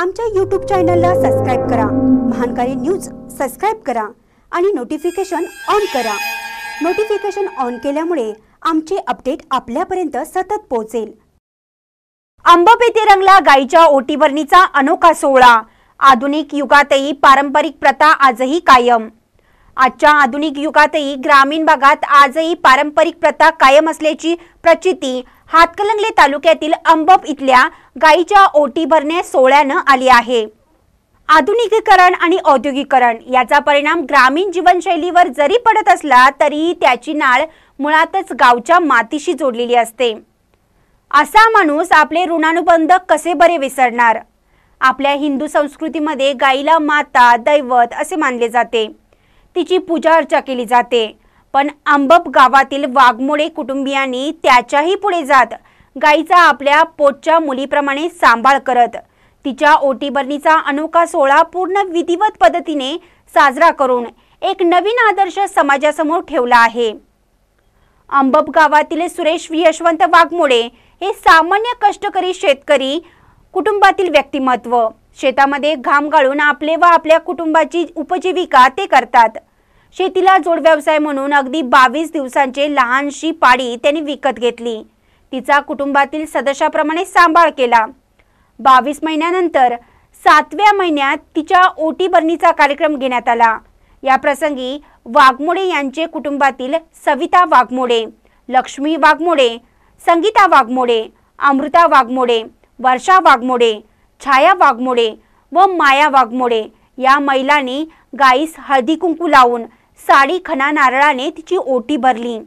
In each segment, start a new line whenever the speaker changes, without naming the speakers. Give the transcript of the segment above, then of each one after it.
आमच्या यूट्यूब चॅनलला सबस्क्राईब करा. महानकारी न्यूज सबस्क्राईब करा आणि नोटिफिकेशन ऑन करा. नोटिफिकेशन ऑन केल्यामुळे आमचे अपडेट आपल्यापर्यंत सतत पोहोचेल. अंबप येथे रंगला गायीच्या ओटीभरणीचा अनोखा सोहळा. आधुनिक युगातही पारंपरिक प्रथा आजही कायम. आजच्या आधुनिक युगातही ग्रामीण भागात आजही पारंपरिक प्रथा कायम असल्याची प्रचिती हातकलंगले तालुक्यातील अंबप इथल्या गायीच्या ओटी भरणे सोहळ्यानं आली आहे. आधुनिकीकरण आणि औद्योगिकरण याचा परिणाम ग्रामीण जीवनशैलीवर जरी पडत असला तरीही त्याची नाळ मुळातच गावच्या मातीशी जोडलेली असते. असा माणूस आपले ऋणानुबंध कसे बरे विसरणार? आपल्या हिंदू संस्कृतीमध्ये गाईला माता दैवत असे मानले जाते. तिची पूजा अर्चा केली जाते. पण आंबप गावातील वाघमोडे कुटुंबियांनी त्याच्याही पुढे जात गाईचा आपल्या पोटच्या मुलीप्रमाणे सांभाळ करत. तिच्या ओटीबरणीचा अनोखा सोहळा पूर्ण विधिवत पद्धतीने साजरा करून एक नवीन आदर्श समाजासमोर ठेवला आहे. अंबब गावातील सुरेश यशवंत वाघमोडे हे सामान्य कष्टकरी शेतकरी कुटुंबातील व्यक्तिमत्व. शेतामध्ये घाम गाळून आपले व आपल्या कुटुंबाची उपजीविका ते करतात. शेतीला जोड व्यवसाय म्हणून अगदी बावीस दिवसांचे लहानशी पाडी त्यांनी विकत घेतली. तिचा कुटुंबातील सदस्याप्रमाणे सांभाळ केला. बावीस महिन्यानंतर सातव्या महिन्यात तिच्या ओटी भरणीचा कार्यक्रम घेण्यात आला. या प्रसंगी वाघमोडे यांचे कुटुंबातील सविता वाघमोडे लक्ष्मी वाघमोडे संगीता वाघमोडे अमृता वाघमोडे वर्षा वाघमोडे छाया वाघमोडे व माया वाघमोडे या महिलांनी गाईस हळदी कुंकू लावून साडी खना नारळाने तिची ओटी भरली.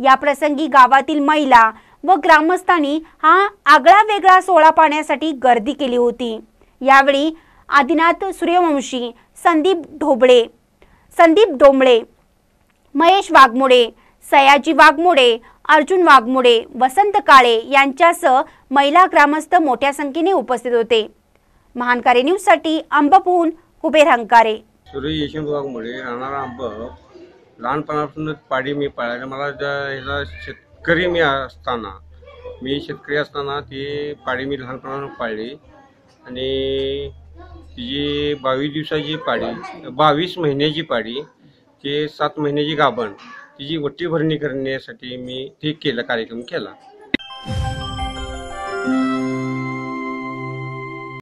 या प्रसंगी गावातील महिला व ग्रामस्थांनी हा आगळा वेगळा सोहळा पाहण्यासाठी गर्दी केली होती. यावेळी आदिनाथ सूर्यवंशी संदीप ढोबळे संदीप डोंबळे महेश वाघमोडे सयाजी वाघमोडे अर्जुन वाघमोडे वसंत काळे यांच्यासह महिला ग्रामस्थ मोठ्या संख्येने उपस्थित होते. महानकारी न्यूजसाठी अंबपहून कुबेर हंकारे
सूर्य यशवंत वाघमोडे राहणारा अंब लहानपणापासूनच पाडी मी पाळायला मला ज्या ह्याला शेतकरी मी असताना मी शेतकरी असताना ती पाडी मी लहानपणानं पाळली. आणि तिची बावीस दिवसाची पाडी बावीस महिन्याची पाडी ते सात महिन्याची गाभण तिची वट्टी भरणी करण्यासाठी मी ते केलं कार्यक्रम केला.